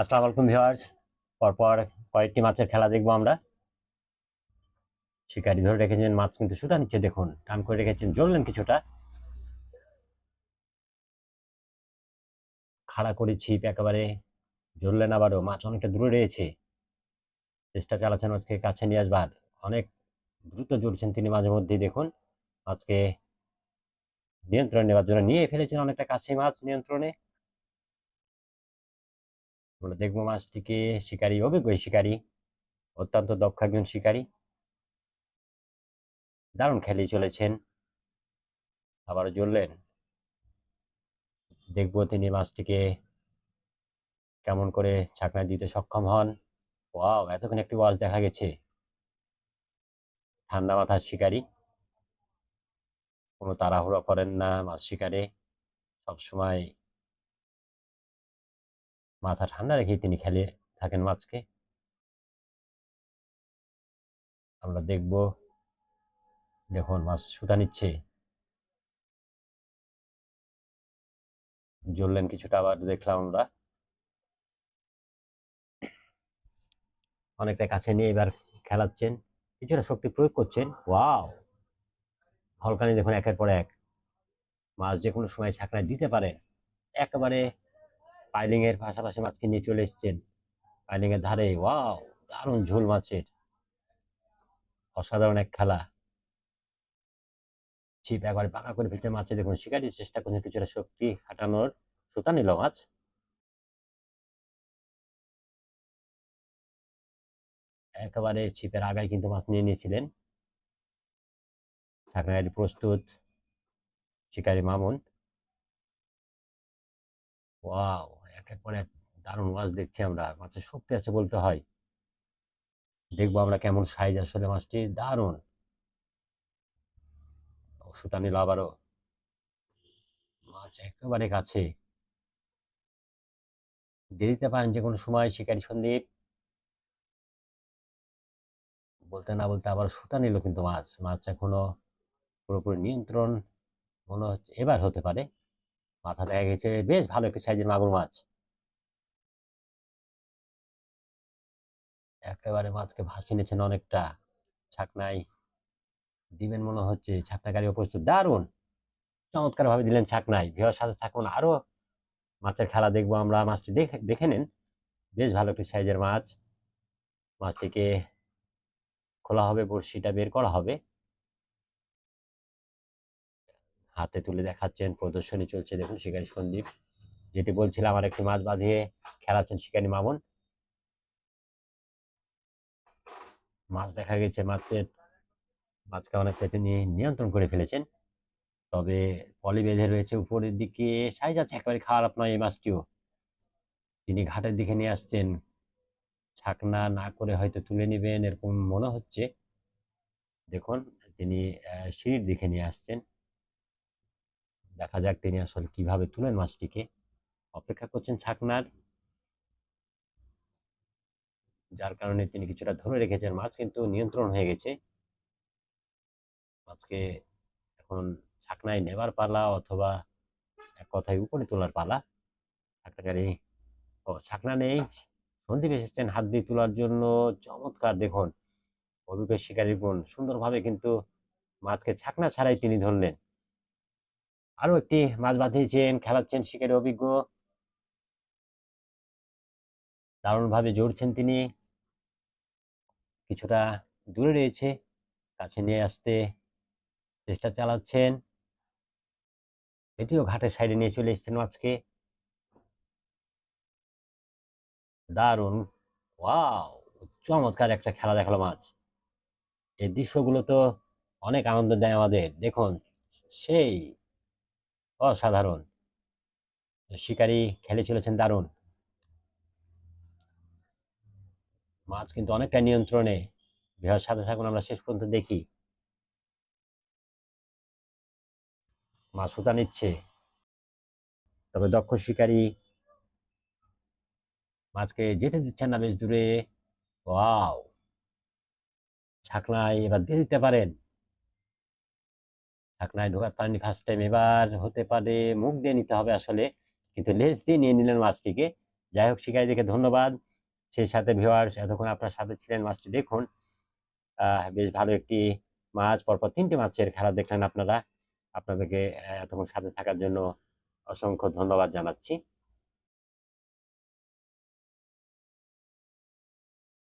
আসসালামু আলাইকুম ভিউয়ার্স। পরপর কয়েকটি মাছের খেলা দেখব আমরা। শিকারি ধরে রেখেছেন মাছ কিন্তু সুতা নিচ্ছে, দেখুন, টান করে রেখেছেন জ্বললেন কিছুটা। খাড়া করে ছিপ একেবারে জ্বললেন আবারও, মাছ অনেকটা দূরে রয়েছে। চেষ্টা চালাচ্ছেন আজকে কাছে নিয়ে আসবার। অনেক দ্রুত জ্বলছেন তিনি মাঝে মধ্যেই দেখুন, আজকে নিয়ন্ত্রণ নেওয়ার জন্য। নিয়ে ফেলেছেন অনেকটা কাছে মাছ নিয়ন্ত্রণে। আমরা দেখব মাছটিকে শিকারী অভিজ্ঞ শিকারী? অত্যন্ত দক্ষ একজন শিকারী। দারুণ খেলেই চলেছেন। আবার জ্বললেন। দেখব তিনি মাছটিকে কেমন করে ছাকনা দিতে সক্ষম হন। ওয়াও, এতক্ষণ একটি ওয়াজ দেখা গেছে। ঠান্ডা মাথার শিকারী। কোনো তাড়াহুড়ো করেন না মাছ শিকারে। সবসময় মাথা ঠান্ডা রেখেই তিনি খেলে থাকেন মাছকে। আমরা দেখব, দেখুন মাছ সুতা নিচ্ছে। জ্বললেন কিছুটা, আবার দেখলাম আমরা। অনেকটা কাছে নিয়ে এবার খেলাচ্ছেন। কিছুটা শক্তি প্রয়োগ করছেন। ওয়াও! হলকানি দেখুন একের পর এক। মাছ যে কোনো সময় ছাকনায় দিতে পারে একেবারে পাইলিং এর পাশাপাশি মাছকে নিয়ে চলে এসছেন। পাইলিং এর ধারে, ওয়াও, দারুণ ঝোল মাছের। অসাধারণ এক খেলা। ছিপ একবারে পাকা করে ফেলছে মাছে। দেখুন, শিকারির চেষ্টা করছে কিছুটা শক্তি খাটানোর। সুতা নিল মাছ। একেবারে ছিপের আগায় কিন্তু মাছ নিয়ে নিয়েছিলেন। ছাকনাগাড়ি প্রস্তুত। শিকারি মামুন। ওয়াও একের পর এক দারুণ মাছ দেখছি আমরা। মাছের শক্তি আছে বলতে হয়। দেখব আমরা কেমন সাইজ আসলে মাছটি। দারুণ। সুতা নিল আবারও। মাছ একেবারে কাছে। দিয়ে দিতে পারেন যে কোনো সময় শিকারি সন্দীপ। বলতে না বলতে আবার সুতা নিল কিন্তু মাছ। মাছ এখনও পুরোপুরি নিয়ন্ত্রণ মনে হচ্ছে, এবার হতে পারে। মাথা দেখা গেছে, বেশ ভালো একটি সাইজের মাগুর মাছ। একেবারে মাছকে ভাসিয়ে নিয়েছেন অনেকটা। ছাকনাই দিবেন মনে হচ্ছে, ছাকনাকারী উপস্থিত। দারুণ! চমৎকার ভাবে দিলেন ছাকনাই ভিওর সাথে থাকুন, আরও মাছের খেলা দেখব আমরা। মাছটি দেখে দেখে নেন। বেশ ভালো একটি সাইজের মাছ। মাছটিকে খোলা হবে, বড়শিটা বের করা হবে। হাতে তুলে দেখাচ্ছেন, প্রদর্শনী চলছে। দেখুন, শিকারী সন্দীপ। যেটি বলছিলাম আর একটি মাছ বাঁধিয়ে খেলাচ্ছেন শিকারী মামুন। মাছ দেখা গেছে মাছের মাছকে অনেকটা তিনি নিয়ন্ত্রণ করে ফেলেছেন। তবে পলি বেঁধে রয়েছে উপরের দিকে, সাইজ আছে একেবারে খারাপ নয় এই মাছটিও। তিনি ঘাটের দিকে নিয়ে আসছেন। ছাকনা না করে হয়তো তুলে নেবেন এরকম মনে হচ্ছে। দেখুন, তিনি সিঁড়ির দিকে নিয়ে আসছেন। দেখা যাক তিনি আসলে কীভাবে তুলেন মাছটিকে। অপেক্ষা করছেন ছাকনার। যার কারণে তিনি কিছুটা ধরে রেখেছেন। মাছ কিন্তু নিয়ন্ত্রণ হয়ে গেছে। মাছকে এখন ছাকনায় নেবার পালা অথবা এক কথায় উপরে তোলার পালা। ছাকনাকারী ও ছাকনা নেই। সন্দীপ এসেছেন হাত দিয়ে তোলার জন্য। চমৎকার দেখুন। অভিজ্ঞ শিকারী গুণ। সুন্দরভাবে কিন্তু মাছকে ছাকনা ছাড়াই তিনি ধরলেন। আরও একটি মাছ বাঁধিয়েছেন, খেলাচ্ছেন শিকারী অভিজ্ঞ। দারুণভাবে জড়ছেন তিনি। কিছুটা দূরে রয়েছে, কাছে নিয়ে আসতে চেষ্টা চালাচ্ছেন। এটিও ঘাটের সাইডে নিয়ে চলে এসেছেন মাছকে দারুণ! ওয়াও! চমৎকার একটা খেলা দেখাল মাছ। এই দৃশ্যগুলো তো অনেক আনন্দ দেয় আমাদের। দেখুন, সেই অসাধারণ। শিকারী খেলে চলেছেন দারুণ। মাছ কিন্তু অনেকটা নিয়ন্ত্রণে। বৃহৎ সাথে থাকুন, আমরা শেষ পর্যন্ত দেখি। মাছ সুতা নিচ্ছে। তবে দক্ষ শিকারী মাছকে যেতে দিচ্ছেন না বেশ দূরে। ওয়াও! ছাকনায় এবার দিয়ে দিতে পারেন। ছাকনায় ঢোকাতে পারেনি ফার্স্ট টাইম এবার হতে পারে, মুখ দিয়ে নিতে হবে আসলে। কিন্তু লেজ দিয়ে নিয়ে নিলেন মাছটিকে। যাই হোক, শিকারীদেরকে ধন্যবাদ। সেই সাথে ভিওয়ার্স এতক্ষণ আপনার সাথে ছিলেন মাছটি দেখুন। বেশ ভালো একটি মাছ, পরপর তিনটি মাছের খেলা দেখলেন আপনারা। আপনাদেরকে এতক্ষণ সাথে থাকার জন্য অসংখ্য ধন্যবাদ জানাচ্ছি।